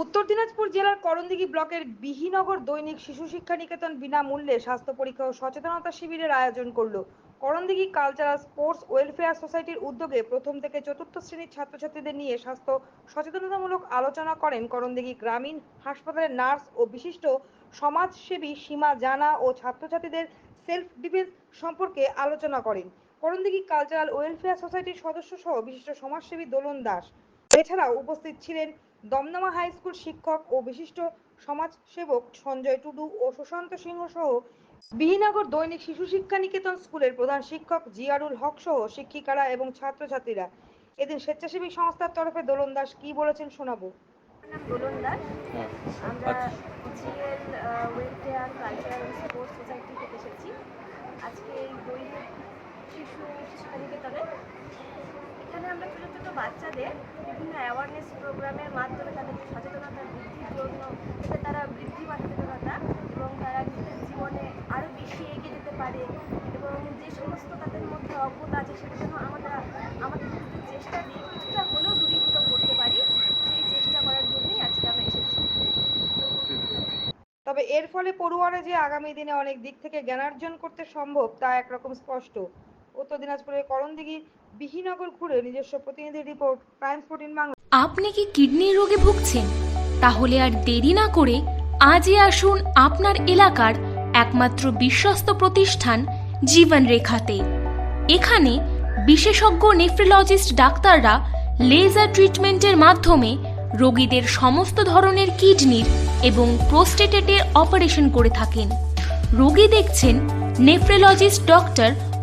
উত্তর দিনাজপুর জেলার করণদিঘি ব্লকের বিহিনগর দৈনিক শিশু শিক্ষা নিকেতন বিনামূল্যে স্বাস্থ্য পরীক্ষা ও সচেতনতা শিবিরের আয়োজন করল। করণদিঘি কালচারাল স্পোর্টস ওয়েলফেয়ার সোসাইটির উদ্যোগে প্রথম থেকে চতুর্থ শ্রেণির ছাত্রছাত্রীদের নিয়ে স্বাস্থ্য সচেতনতামূলক আলোচনা করেন করণদিঘি গ্রামীণ হাসপাতালের নার্স ও বিশিষ্ট সমাজসেবী সীমা জানা ও ছাত্রছাত্রীদের সেলফ ডিফেন্স সম্পর্কে আলোচনা করেন। করণদিঘি কালচারাল ওয়েলফেয়ার সোসাইটির সদস্য সহ বিশিষ্ট সমাজসেবী দোলন দাস। এছাড়াও উপস্থিত ছিলেন দমদমা হাই স্কুল শিক্ষক ও বিশিষ্ট সমাজসেবক সঞ্জয় টুডু ও সুশান্ত সিংহ সহ বিহিনগর দৈনিক শিশু শিক্ষা নিকেতন স্কুলের প্রধান শিক্ষক জিয়ারুল হক সহ শিক্ষিকারা এবং ছাত্রছাত্রীরা। এদিন স্বেচ্ছাসেবী সংস্থার তরফে দোলন দাস কি বলেছেন শোনাবো। দোলন দাস হ্যাঁ আমরা আচ্ছা। GL welfare cultural sports society থেকে এসেছি। আজকে এই দৈনিক শিশু শিক্ষা নিকেতনে এখানে ছোটো বাচ্চাদের বিভিন্ন অ্যাওয়ারনেস প্রোগ্রামের মাধ্যমে তাদের সচেতনতা বৃদ্ধির জন্য যাতে তারা বৃদ্ধি পায় সচেতনতা এবং তারা নিজেদের জীবনে আরও বেশি এগিয়ে যেতে পারে এবং যে সমস্ত তাদের মধ্যে অজ্ঞতা আছে সেটা যেন আমরা, আমাদের চেষ্টা দিয়ে কিছুটা হলেও দূরীভূত করতে পারি, সেই চেষ্টা করার জন্যই আজকে আমরা এসেছি। তবে এর ফলে পড়ুয়ারা যে আগামী দিনে অনেক দিক থেকে জ্ঞানার্জন করতে সম্ভব তা একরকম স্পষ্ট। উত্তর দিনাজপুরের করণদিঘি বিহিনগর ঘুরে নিজস্ব প্রতিনিধি রিপোর্ট প্রাইম ফোর্টিন বাংলা। আপনি কি কিডনির রোগে ভুগছেন? তাহলে আর দেরি না করে আজই আসুন আপনার এলাকার একমাত্র বিশ্বস্ত প্রতিষ্ঠান জীবন রেখাতে এখানে বিশেষজ্ঞ নেফ্রোলজিস্ট ডাক্তাররা লেজার ট্রিটমেন্টের মাধ্যমে রোগীদের সমস্ত ধরনের কিডনির এবং প্রোস্টেটেটের অপারেশন করে থাকেন। রোগী দেখছেন nephrologist doctor